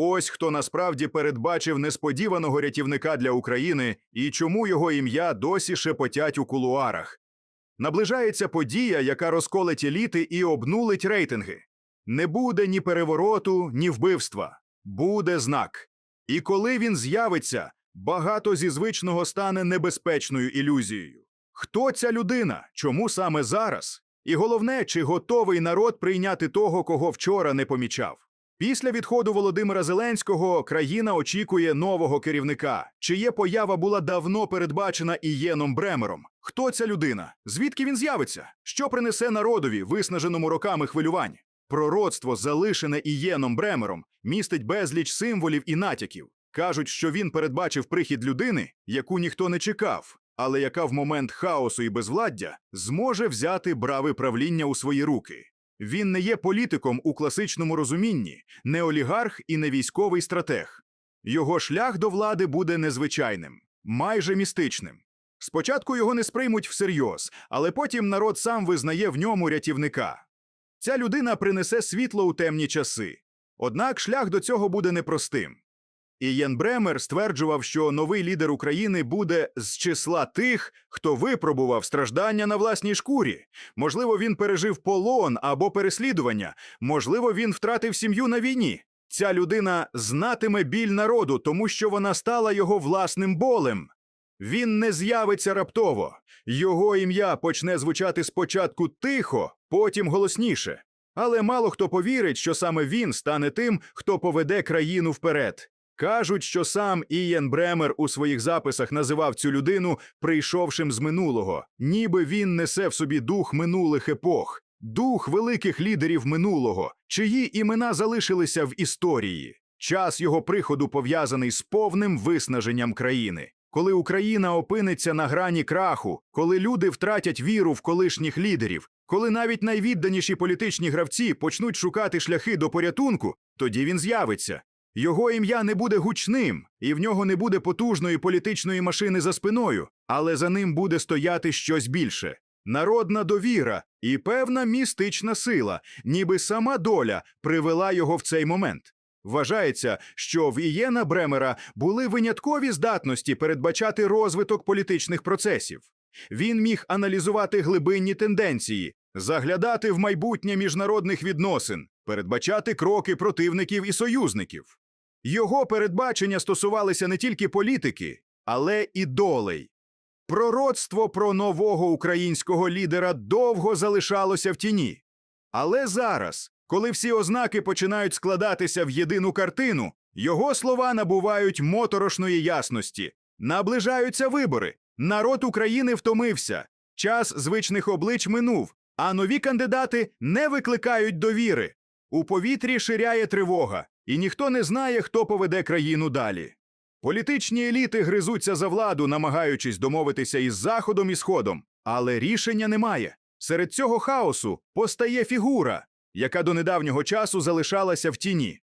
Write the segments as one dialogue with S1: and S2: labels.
S1: Ось хто насправді передбачив несподіваного рятівника для України і чому його ім'я досі шепотять у кулуарах. Наближається подія, яка розколить еліти і обнулить рейтинги. Не буде ні перевороту, ні вбивства. Буде знак. І коли він з'явиться, багато зі звичного стане небезпечною ілюзією. Хто ця людина? Чому саме зараз? І головне, чи готовий народ прийняти того, кого вчора не помічав? Після відходу Володимира Зеленського країна очікує нового керівника, чиє поява була давно передбачена Ієном Бремером. Хто ця людина? Звідки він з'явиться? Що принесе народові, виснаженому роками хвилювань? Пророцтво, залишене Ієном Бремером, містить безліч символів і натяків. Кажуть, що він передбачив прихід людини, яку ніхто не чекав, але яка в момент хаосу і безвладдя зможе взяти брави правління у свої руки. Він не є політиком у класичному розумінні, не олігарх і не військовий стратег. Його шлях до влади буде незвичайним, майже містичним. Спочатку його не сприймуть всерйоз, але потім народ сам визнає в ньому рятівника. Ця людина принесе світло у темні часи. Однак шлях до цього буде непростим. Ієн Бремер стверджував, що новий лідер України буде з числа тих, хто випробував страждання на власній шкурі. Можливо, він пережив полон або переслідування, можливо, він втратив сім'ю на війні. Ця людина знатиме біль народу, тому що вона стала його власним болем. Він не з'явиться раптово. Його ім'я почне звучати спочатку тихо, потім голосніше. Але мало хто повірить, що саме він стане тим, хто поведе країну вперед. Кажуть, що сам Ієн Бремер у своїх записах називав цю людину прийшовшим з минулого, ніби він несе в собі дух минулих епох, дух великих лідерів минулого, чиї імена залишилися в історії. Час його приходу пов'язаний з повним виснаженням країни. Коли Україна опиниться на грані краху, коли люди втратять віру в колишніх лідерів, коли навіть найвідданіші політичні гравці почнуть шукати шляхи до порятунку, тоді він з'явиться. Його ім'я не буде гучним, і в нього не буде потужної політичної машини за спиною, але за ним буде стояти щось більше. Народна довіра і певна містична сила, ніби сама доля привела його в цей момент. Вважається, що в Ієна Бремера були виняткові здатності передбачати розвиток політичних процесів. Він міг аналізувати глибинні тенденції, заглядати в майбутнє міжнародних відносин, передбачати кроки противників і союзників. Його передбачення стосувалися не тільки політики, але і долей. Пророцтво про нового українського лідера довго залишалося в тіні. Але зараз, коли всі ознаки починають складатися в єдину картину, його слова набувають моторошної ясності. Наближаються вибори. Народ України втомився. Час звичних облич минув, а нові кандидати не викликають довіри. У повітрі ширяє тривога, і ніхто не знає, хто поведе країну далі. Політичні еліти гризуться за владу, намагаючись домовитися із Заходом і Сходом, але рішення немає. Серед цього хаосу постає фігура, яка до недавнього часу залишалася в тіні.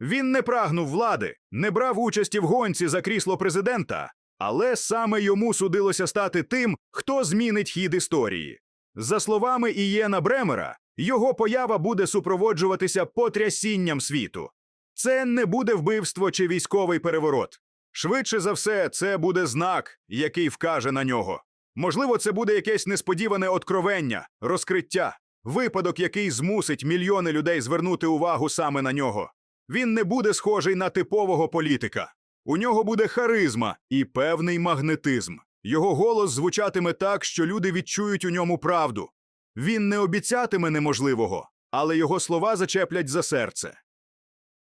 S1: Він не прагнув влади, не брав участі в гонці за крісло президента, але саме йому судилося стати тим, хто змінить хід історії. За словами Ієна Бремера, його поява буде супроводжуватися потрясінням світу. Це не буде вбивство чи військовий переворот. Швидше за все, це буде знак, який вкаже на нього. Можливо, це буде якесь несподіване откровення, розкриття, випадок, який змусить мільйони людей звернути увагу саме на нього. Він не буде схожий на типового політика. У нього буде харизма і певний магнетизм. Його голос звучатиме так, що люди відчують у ньому правду. Він не обіцятиме неможливого, але його слова зачеплять за серце.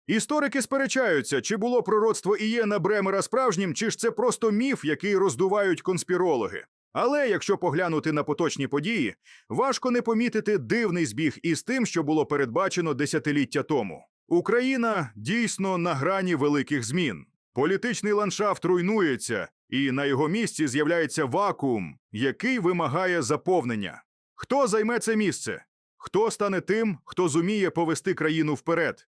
S1: Історики сперечаються, чи було пророцтво Ієна Бремера справжнім, чи ж це просто міф, який роздувають конспірологи. Але якщо поглянути на поточні події, важко не помітити дивний збіг із тим, що було передбачено десятиліття тому. Україна дійсно на грані великих змін. Політичний ландшафт руйнується, і на його місці з'являється вакуум, який вимагає заповнення. Хто займе це місце? Хто стане тим, хто зуміє повести країну вперед?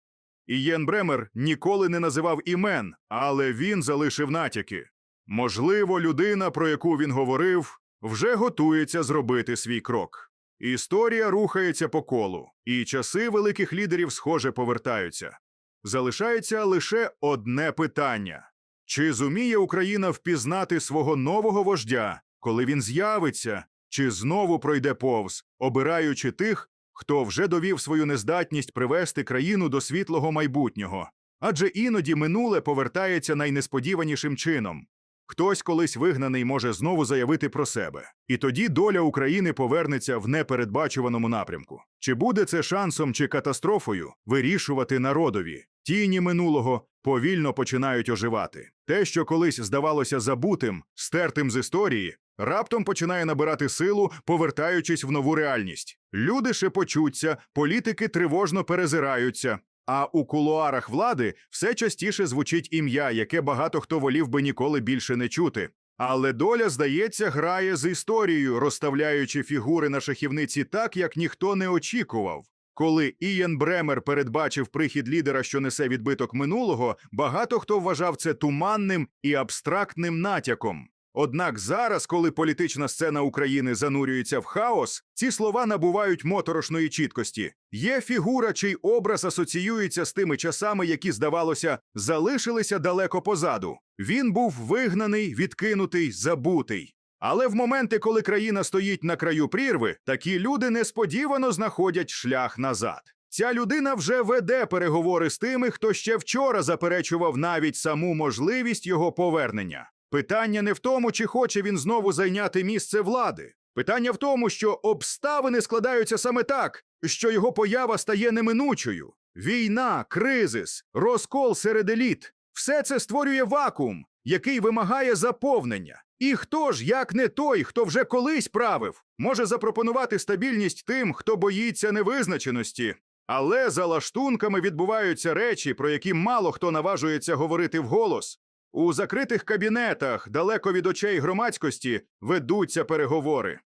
S1: Ієн Бремер ніколи не називав імен, але він залишив натяки. Можливо, людина, про яку він говорив, вже готується зробити свій крок. Історія рухається по колу, і часи великих лідерів схоже повертаються. залишається лише одне питання: чи зуміє Україна впізнати свого нового вождя, коли він з'явиться, чи знову пройде повз, обираючи тих, хто вже довів свою нездатність привести країну до світлого майбутнього? Адже іноді минуле повертається найнесподіванішим чином. Хтось колись вигнаний може знову заявити про себе, і тоді доля України повернеться в непередбачуваному напрямку. Чи буде це шансом чи катастрофою вирішувати народові? Тіні минулого повільно починають оживати. Те, що колись здавалося забутим, стертим з історії, раптом починає набирати силу, повертаючись в нову реальність. Люди шепочуться, політики тривожно перезираються. А у кулуарах влади все частіше звучить ім'я, яке багато хто волів би ніколи більше не чути. Але доля, здається, грає з історією, розставляючи фігури на шахівниці так, як ніхто не очікував. Коли Ієн Бремер передбачив прихід лідера, що несе відбиток минулого, багато хто вважав це туманним і абстрактним натяком. Однак зараз, коли політична сцена України занурюється в хаос, ці слова набувають моторошної чіткості. Є фігура, чий образ асоціюється з тими часами, які, здавалося, залишилися далеко позаду. Він був вигнаний, відкинутий, забутий. Але в моменти, коли країна стоїть на краю прірви, такі люди несподівано знаходять шлях назад. Ця людина вже веде переговори з тими, хто ще вчора заперечував навіть саму можливість його повернення. Питання не в тому, чи хоче він знову зайняти місце влади. Питання в тому, що обставини складаються саме так, що його поява стає неминучою. Війна, кризис, розкол серед еліт все це створює вакуум, який вимагає заповнення. І хто ж, як не той, хто вже колись правив, може запропонувати стабільність тим, хто боїться невизначеності. Але за лаштунками відбуваються речі, про які мало хто наважується говорити вголос. У закритих кабінетах, далеко від очей громадськості, ведуться переговори.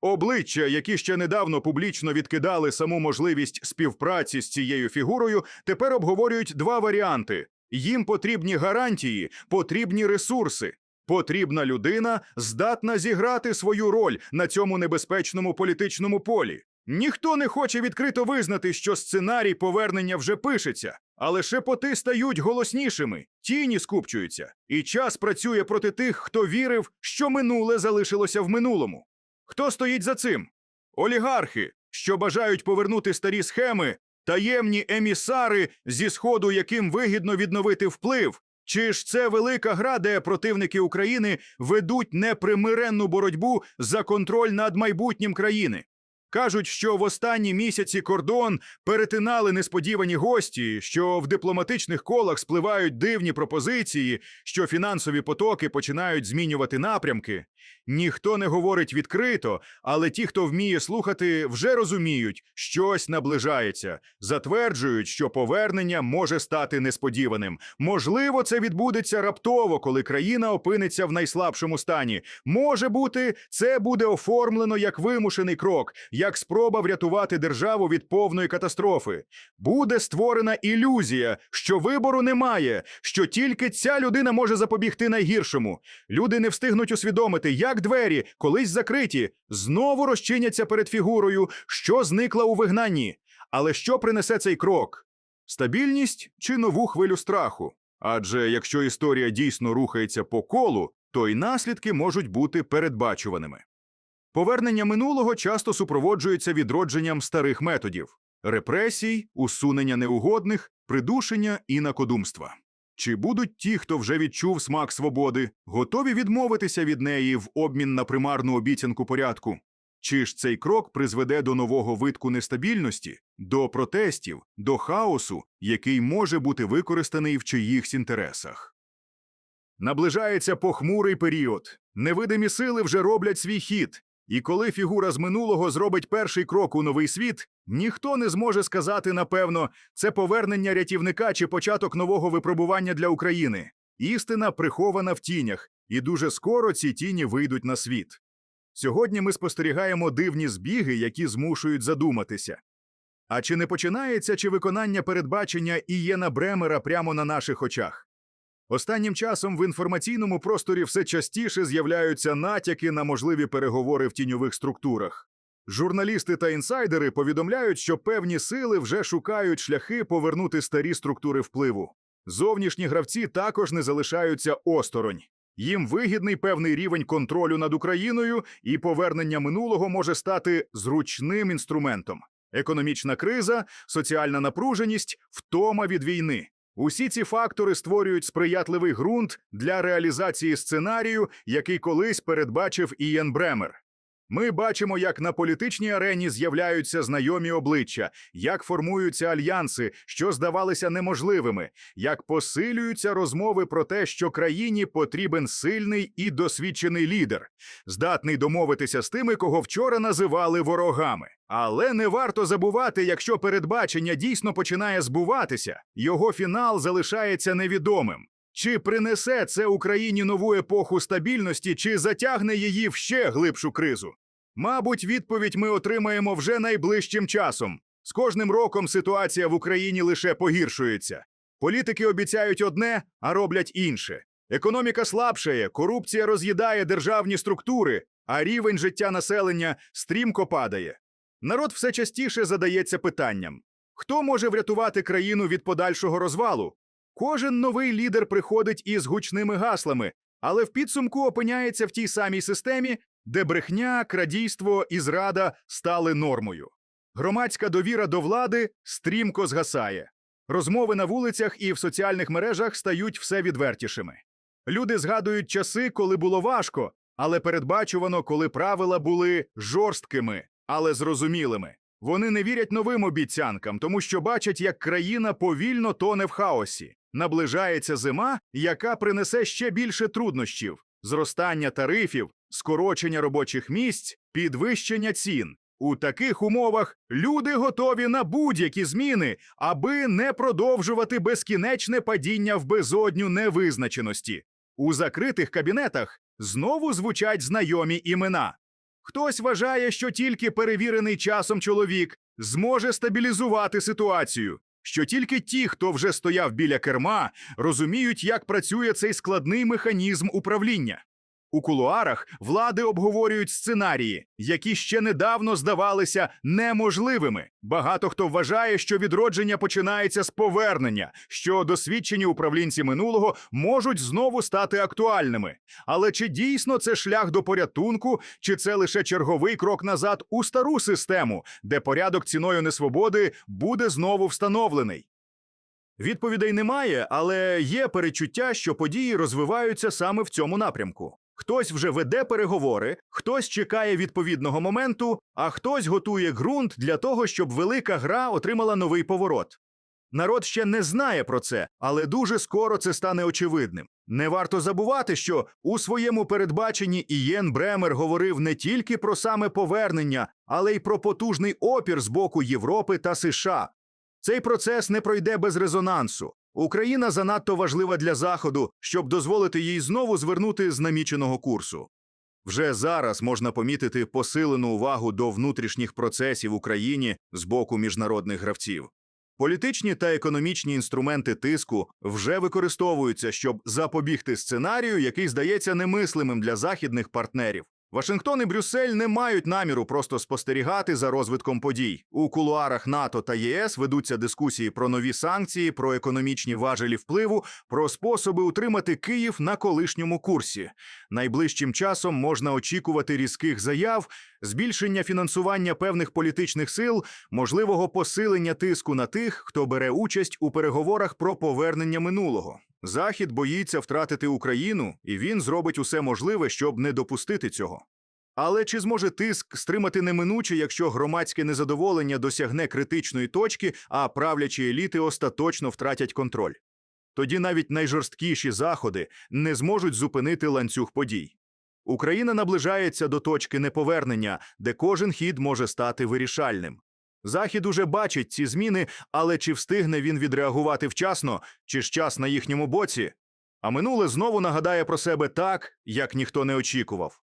S1: Обличчя, які ще недавно публічно відкидали саму можливість співпраці з цією фігурою, тепер обговорюють два варіанти: їм потрібні гарантії, потрібні ресурси. Потрібна людина, здатна зіграти свою роль на цьому небезпечному політичному полі. Ніхто не хоче відкрито визнати, що сценарій повернення вже пишеться, але шепоти стають голоснішими, тіні скупчуються, і час працює проти тих, хто вірив, що минуле залишилося в минулому. Хто стоїть за цим? Олігархи, що бажають повернути старі схеми, таємні емісари, зі сходу яким вигідно відновити вплив. Чи ж це велика гра, де противники України ведуть непримиренну боротьбу за контроль над майбутнім країни? Кажуть, що в останні місяці кордон перетинали несподівані гості, що в дипломатичних колах спливають дивні пропозиції, що фінансові потоки починають змінювати напрямки. Ніхто не говорить відкрито, але ті, хто вміє слухати, вже розуміють, щось наближається, затверджують, що повернення може стати несподіваним. Можливо, це відбудеться раптово, коли країна опиниться в найслабшому стані. Може бути, це буде оформлено як вимушений крок, як спроба врятувати державу від повної катастрофи. Буде створена ілюзія, що вибору немає, що тільки ця людина може запобігти найгіршому. Люди не встигнуть усвідомити, як двері, колись закриті, знову розчиняться перед фігурою, що зникла у вигнанні. Але що принесе цей крок? Стабільність чи нову хвилю страху? Адже якщо історія дійсно рухається по колу, то й наслідки можуть бути передбачуваними. Повернення минулого часто супроводжується відродженням старих методів репресій, усунення неугодних, придушення і накодумства. Чи будуть ті, хто вже відчув смак свободи, готові відмовитися від неї в обмін на примарну обіцянку порядку? Чи ж цей крок призведе до нового витку нестабільності, до протестів, до хаосу, який може бути використаний в чиїхсь інтересах? Наближається похмурий період. Невидимі сили вже роблять свій хід. І коли фігура з минулого зробить перший крок у новий світ, ніхто не зможе сказати напевно, це повернення рятівника чи початок нового випробування для України. Істина прихована в тінях, і дуже скоро ці тіні вийдуть на світ. Сьогодні ми спостерігаємо дивні збіги, які змушують задуматися. А чи не починається чи виконання передбачення Ієна Бремера прямо на наших очах? Останнім часом в інформаційному просторі все частіше з'являються натяки на можливі переговори в тіньових структурах. Журналісти та інсайдери повідомляють, що певні сили вже шукають шляхи повернути старі структури впливу. Зовнішні гравці також не залишаються осторонь. Їм вигідний певний рівень контролю над Україною, і повернення минулого може стати зручним інструментом. Економічна криза, соціальна напруженість, втома від війни. Усі ці фактори створюють сприятливий ґрунт для реалізації сценарію, який колись передбачив Ієн Бремер. Ми бачимо, як на політичній арені з'являються знайомі обличчя, як формуються альянси, що здавалися неможливими, як посилюються розмови про те, що країні потрібен сильний і досвідчений лідер, здатний домовитися з тими, кого вчора називали ворогами. Але не варто забувати, якщо передбачення дійсно починає збуватися, його фінал залишається невідомим. Чи принесе це Україні нову епоху стабільності, чи затягне її в ще глибшу кризу? Мабуть, відповідь ми отримаємо вже найближчим часом. З кожним роком ситуація в Україні лише погіршується. Політики обіцяють одне, а роблять інше. Економіка слабшає, корупція роз'їдає державні структури, а рівень життя населення стрімко падає. Народ все частіше задається питанням: хто може врятувати країну від подальшого розвалу? Кожен новий лідер приходить із гучними гаслами, але в підсумку опиняється в тій самій системі, де брехня, крадійство і зрада стали нормою. Громадська довіра до влади стрімко згасає. Розмови на вулицях і в соціальних мережах стають все відвертішими. Люди згадують часи, коли було важко, але передбачувано, коли правила були жорсткими, але зрозумілими. Вони не вірять новим обіцянкам, тому що бачать, як країна повільно тоне в хаосі. Наближається зима, яка принесе ще більше труднощів: зростання тарифів, скорочення робочих місць, підвищення цін. У таких умовах люди готові на будь-які зміни, аби не продовжувати безкінечне падіння в безодню невизначеності. У закритих кабінетах знову звучать знайомі імена. Хтось вважає, що тільки перевірений часом чоловік зможе стабілізувати ситуацію, що тільки ті, хто вже стояв біля керма, розуміють, як працює цей складний механізм управління. У кулуарах влади обговорюють сценарії, які ще недавно здавалися неможливими. Багато хто вважає, що відродження починається з повернення, що досвідчені управлінці минулого можуть знову стати актуальними. Але чи дійсно це шлях до порятунку, чи це лише черговий крок назад у стару систему, де порядок ціною несвободи буде знову встановлений? Відповідей немає, але є перечуття, що події розвиваються саме в цьому напрямку. Хтось вже веде переговори, хтось чекає відповідного моменту, а хтось готує ґрунт для того, щоб велика гра отримала новий поворот. Народ ще не знає про це, але дуже скоро це стане очевидним. Не варто забувати, що у своєму передбаченні Ієн Бремер говорив не тільки про саме повернення, але й про потужний опір з боку Європи та США. Цей процес не пройде без резонансу. Україна занадто важлива для Заходу, щоб дозволити їй знову звернути з наміченого курсу. Вже зараз можна помітити посилену увагу до внутрішніх процесів в Україні з боку міжнародних гравців. Політичні та економічні інструменти тиску вже використовуються, щоб запобігти сценарію, який здається немислимим для західних партнерів. Вашингтон і Брюссель не мають наміру просто спостерігати за розвитком подій. У кулуарах НАТО та ЄС ведуться дискусії про нові санкції, про економічні важелі впливу, про способи утримати Київ на колишньому курсі. Найближчим часом можна очікувати різких заяв, збільшення фінансування певних політичних сил, можливого посилення тиску на тих, хто бере участь у переговорах про повернення минулого. Захід боїться втратити Україну, і він зробить усе можливе, щоб не допустити цього. Але чи зможе тиск стримати неминуче, якщо громадське незадоволення досягне критичної точки, а правлячі еліти остаточно втратять контроль? Тоді навіть найжорсткіші заходи не зможуть зупинити ланцюг подій. Україна наближається до точки неповернення, де кожен хід може стати вирішальним. Захід уже бачить ці зміни, але чи встигне він відреагувати вчасно, чи ж час на їхньому боці? А минуле знову нагадає про себе так, як ніхто не очікував.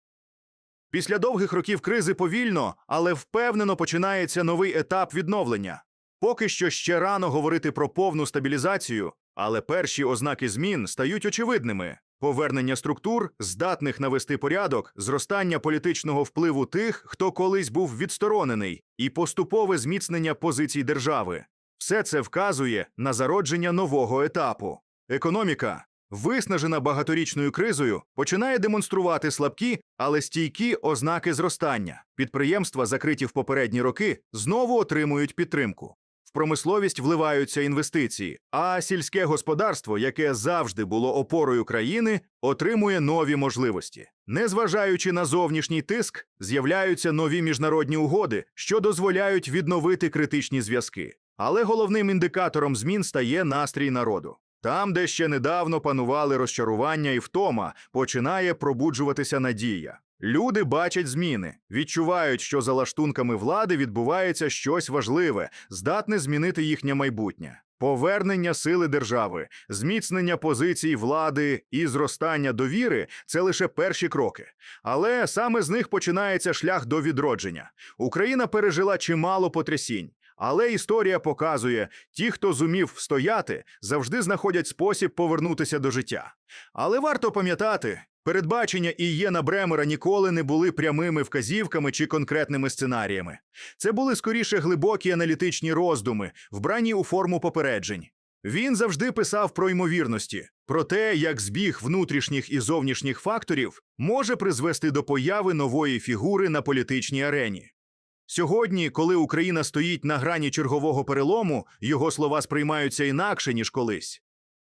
S1: Після довгих років кризи повільно, але впевнено починається новий етап відновлення. Поки що ще рано говорити про повну стабілізацію, але перші ознаки змін стають очевидними. Повернення структур, здатних навести порядок, зростання політичного впливу тих, хто колись був відсторонений, і поступове зміцнення позицій держави. Все це вказує на зародження нового етапу. Економіка, виснажена багаторічною кризою, починає демонструвати слабкі, але стійкі ознаки зростання. Підприємства, закриті в попередні роки, знову отримують підтримку. В промисловість вливаються інвестиції, а сільське господарство, яке завжди було опорою країни, отримує нові можливості. Незважаючи на зовнішній тиск, з'являються нові міжнародні угоди, що дозволяють відновити критичні зв'язки. Але головним індикатором змін стає настрій народу. Там, де ще недавно панували розчарування і втома, починає пробуджуватися надія. Люди бачать зміни, відчувають, що за лаштунками влади відбувається щось важливе, здатне змінити їхнє майбутнє. Повернення сили держави, зміцнення позицій влади і зростання довіри це лише перші кроки. Але саме з них починається шлях до відродження. Україна пережила чимало потрясінь. Але історія показує, ті, хто зумів встояти, завжди знаходять спосіб повернутися до життя. Але варто пам'ятати, передбачення Ієна Бремера ніколи не були прямими вказівками чи конкретними сценаріями. Це були скоріше глибокі аналітичні роздуми, вбрані у форму попереджень. Він завжди писав про ймовірності, про те, як збіг внутрішніх і зовнішніх факторів може призвести до появи нової фігури на політичній арені. Сьогодні, коли Україна стоїть на грані чергового перелому, його слова сприймаються інакше, ніж колись.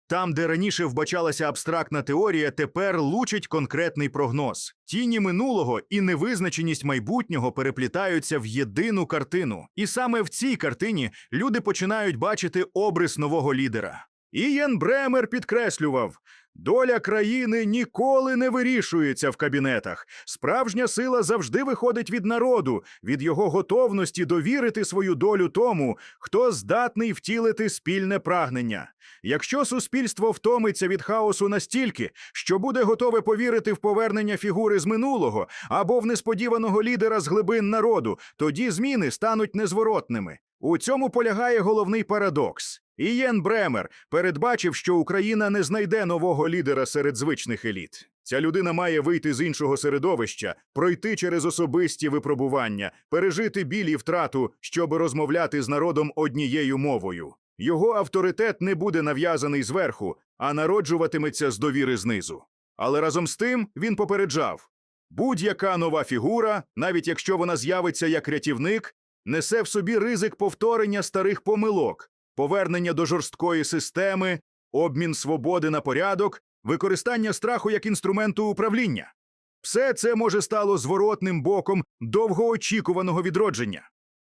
S1: Там, де раніше вбачалася абстрактна теорія, тепер лучить конкретний прогноз. Тіні минулого і невизначеність майбутнього переплітаються в єдину картину. І саме в цій картині люди починають бачити обрис нового лідера. Ієн Бремер підкреслював: доля країни ніколи не вирішується в кабінетах. Справжня сила завжди виходить від народу, від його готовності довірити свою долю тому, хто здатний втілити спільне прагнення. Якщо суспільство втомиться від хаосу настільки, що буде готове повірити в повернення фігури з минулого або в несподіваного лідера з глибин народу, тоді зміни стануть незворотними. У цьому полягає головний парадокс. Ієн Бремер передбачив, що Україна не знайде нового лідера серед звичних еліт. Ця людина має вийти з іншого середовища, пройти через особисті випробування, пережити біль і втрату, щоб розмовляти з народом однією мовою. Його авторитет не буде нав'язаний зверху, а народжуватиметься з довіри знизу. Але разом з тим він попереджав: будь-яка нова фігура, навіть якщо вона з'явиться як рятівник, несе в собі ризик повторення старих помилок, повернення до жорсткої системи, обмін свободи на порядок, використання страху як інструменту управління. Все це може стало зворотним боком довгоочікуваного відродження.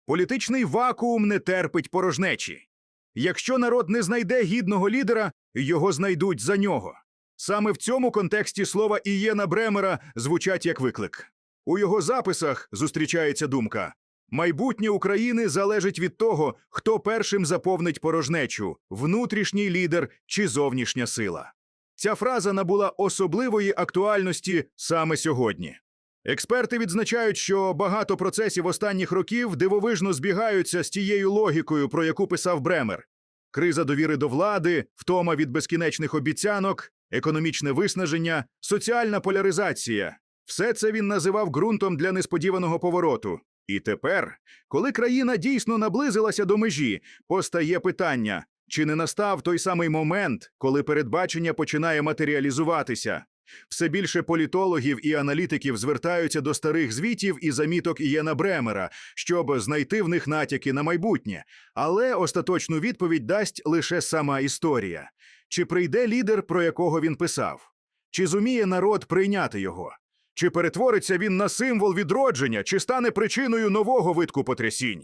S1: Політичний вакуум не терпить порожнечі. Якщо народ не знайде гідного лідера, його знайдуть за нього. Саме в цьому контексті слова Ієна Бремера звучать як виклик. У його записах зустрічається думка: майбутнє України залежить від того, хто першим заповнить порожнечу внутрішній лідер чи зовнішня сила. Ця фраза набула особливої актуальності саме сьогодні. Експерти відзначають, що багато процесів останніх років дивовижно збігаються з тією логікою, про яку писав Бремер: криза довіри до влади, втома від безкінечних обіцянок, економічне виснаження, соціальна поляризація. Все це він називав ґрунтом для несподіваного повороту. І тепер, коли країна дійсно наблизилася до межі, постає питання: чи не настав той самий момент, коли передбачення починає матеріалізуватися? Все більше політологів і аналітиків звертаються до старих звітів і заміток Ієна Бремера, щоб знайти в них натяки на майбутнє. Але остаточну відповідь дасть лише сама історія: чи прийде лідер, про якого він писав? Чи зуміє народ прийняти його? Чи перетвориться він на символ відродження, чи стане причиною нового витку потрясінь?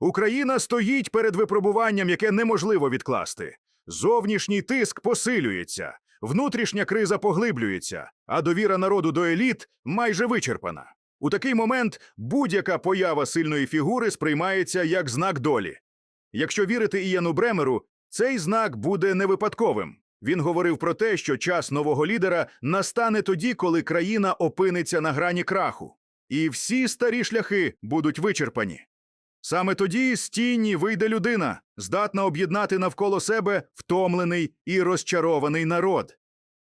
S1: Україна стоїть перед випробуванням, яке неможливо відкласти. Зовнішній тиск посилюється, внутрішня криза поглиблюється, а довіра народу до еліт майже вичерпана. У такий момент будь-яка поява сильної фігури сприймається як знак долі. Якщо вірити Іяну Бремеру, цей знак буде не випадковим. Він говорив про те, що час нового лідера настане тоді, коли країна опиниться на грані краху, і всі старі шляхи будуть вичерпані. Саме тоді з тіні вийде людина, здатна об'єднати навколо себе втомлений і розчарований народ.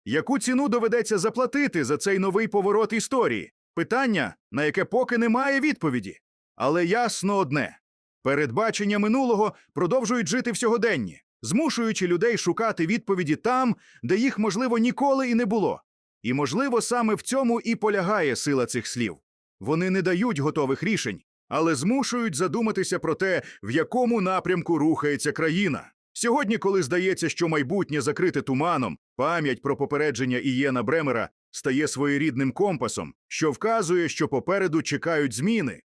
S1: Яку ціну доведеться заплатити за цей новий поворот історії? Питання, на яке поки немає відповіді. Але ясно одне: передбачення минулого продовжують жити в сьогоденні, змушуючи людей шукати відповіді там, де їх, можливо, ніколи і не було. І, можливо, саме в цьому і полягає сила цих слів. Вони не дають готових рішень, але змушують задуматися про те, в якому напрямку рухається країна. Сьогодні, коли здається, що майбутнє закрите туманом, пам'ять про попередження Ієна Бремера стає своєрідним компасом, що вказує, що попереду чекають зміни.